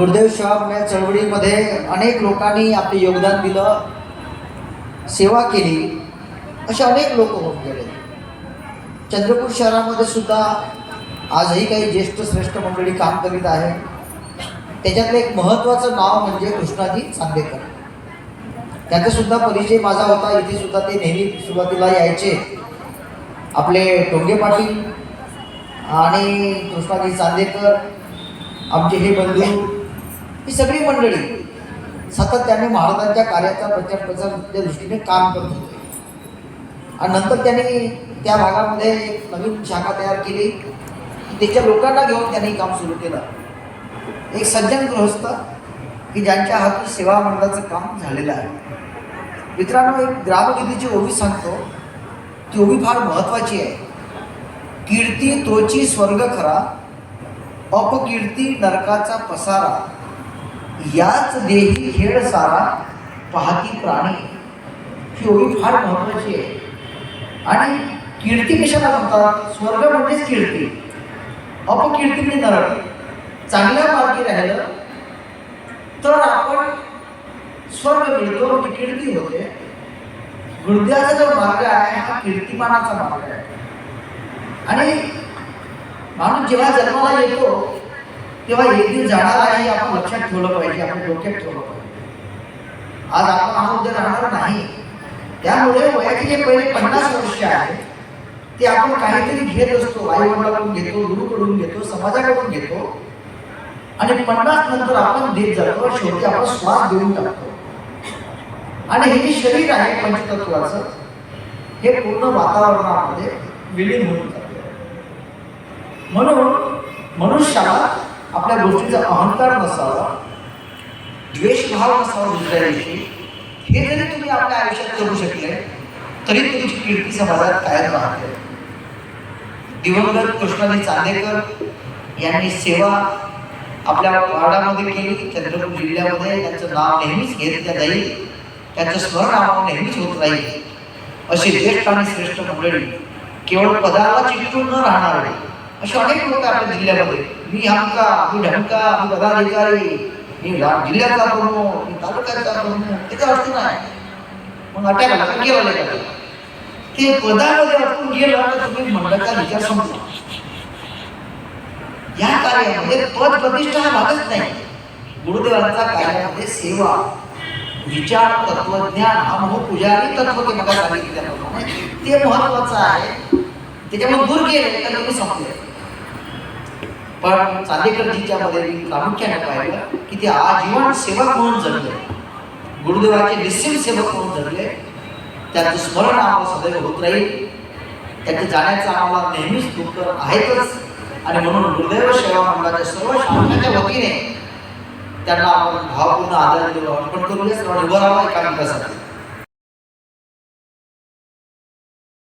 गुरुदेव सेवा या चळवळीमध्ये अनेक लोकांनी आपले योगदान दिलं सेवा केली असे अनेक लोक होऊन गेले. चंद्रपूर शहरामध्ये सुद्धा आजही काही ज्येष्ठ श्रेष्ठ मंडळी काम करीत आहे त्याच्यातलं एक महत्त्वाचं नाव म्हणजे कृष्णाजी चांदेकर. त्याचा सुद्धा परिचय माझा होता इथे सुद्धा ते नेहमी सुरुवातीला यायचे. आपले टोंगे पाटील आणि कृष्णाजी चांदेकर आमचे हे बंधू ही सगळी मंडळी सातत्याने महाराजांच्या कार्याचा प्रचार प्रसाराच्या दृष्टीने काम करत होते. आणि नंतर त्यांनी त्या भागामध्ये एक नवीन शाखा तयार केली. त्याच्या लोकांना घेऊन त्यांनी काम सुरू केलं. एक सज्जन गृहस्थ की ज्यांच्या हातून सेवा मंडळाचं काम झालेलं आहे. मित्रांनो एक ग्रामगीतीची ओवी सांगतो. ती ओवी फार महत्त्वाची आहे. कीर्ती तोची स्वर्ग खरा अपकीर्ती नरकाचा पसारा. याच देही खेळ सारा पाहती प्राणी. ही ओळी फार महत्त्वाची आहे. आणि कीर्ती कशाला म्हणतात? स्वर्ग म्हणजेच कीर्ती. अपकीर्ती म्हणजे नरक. चांगल्या मार्गी राहिलं तर आपण स्वर्ग मिळतो. म्हणजे कीर्ती होते. हृदयाचा जो मार्ग आहे हा कीर्तिमानाचा मार्ग आहे. आणि माणूस जेव्हा जन्माला येतो तेव्हा एक जाणाराही आपण लक्षात ठेवलं पाहिजे आपण डोक्यात ठेवलं पाहिजे. आज आपण हा उद्या राहणार नाही. त्यामुळे वयाचे जे पहिले पन्नास वर्ष आहे. ते आपण काहीतरी घेत असतो आई वडिलांकडून घेतो गुरुकडून घेतो समाजाकडून घेतो. आणि पन्नास नंतर आपण देत जातो शेवटी आपण श्वास देऊन टाकतो. आणि हे जे शरीर आहे पंचतत्वाचं हे पूर्ण वातावरणामध्ये विलीन होऊन जाते. म्हणून मनुष्याला आपल्या गोष्टीचा अहंकार नसावा द्वेषभाव नसावा दुसऱ्याविषयी हे जरी तुम्ही आपल्या आयुष्यात करू शकले तरी तुमची कीर्ती समाजात कायम राहते. दिवंगत कृष्णाजी चांदेकर यांनी सेवा आपल्या वार्डामध्ये केली चंद्रपूर जिल्ह्यामध्ये. त्यांचं नाव नेहमीच घेतलं जाईल. त्यांचं स्मरण आम्हाला नेहमीच होत राहील. असे ज्येष्ठ आणि श्रेष्ठ मंडळी केवळ पदाला चिकटून न राहणारे असे अनेक लोक आपल्या जिल्ह्यामध्ये. मी हमका मी ढमका मी पदाधिकारी मी जिल्ह्याचा प्रमुख मी तालुक्याचा प्रमुख त्याचा अर्थ नाही. मग अटॅक आला केला गेला का ते पदामध्ये अडकून गेलं तर तुम्ही मंडळाचा विचार समजा या कार्यामध्ये पद प्रतिष्ठा हा भागच नाही. गुरुदेवांचा कार्यामध्ये सेवा विचार तत्वज्ञान हा मोह पुजारी तत्व ते मला सांगितल्याप्रमाणे ते महत्वाचं आहे. त्याच्यामुळे दूर गेले तर तुम्ही संपले. पण चांदेकरजीच्या मध्ये मी प्रामुख्याने पाहिलं की ते आजीवन सेवक म्हणून जगले. गुरुदेवाचे निश्चित सेवक म्हणून जगले. त्यांचं स्मरण आम्हाला सदैव होत राहील. त्यांच्या जाण्याचा आम्हाला नेहमीच दुःख आहेतच. आणि म्हणून गुरुदेव सेवा मंडळाच्या सर्व शाखांच्या वतीने त्यांना आपण भावपूर्ण आदर देऊ अर्पण करूया सर्वांनी उभं राहावं एका मिनिटासाठी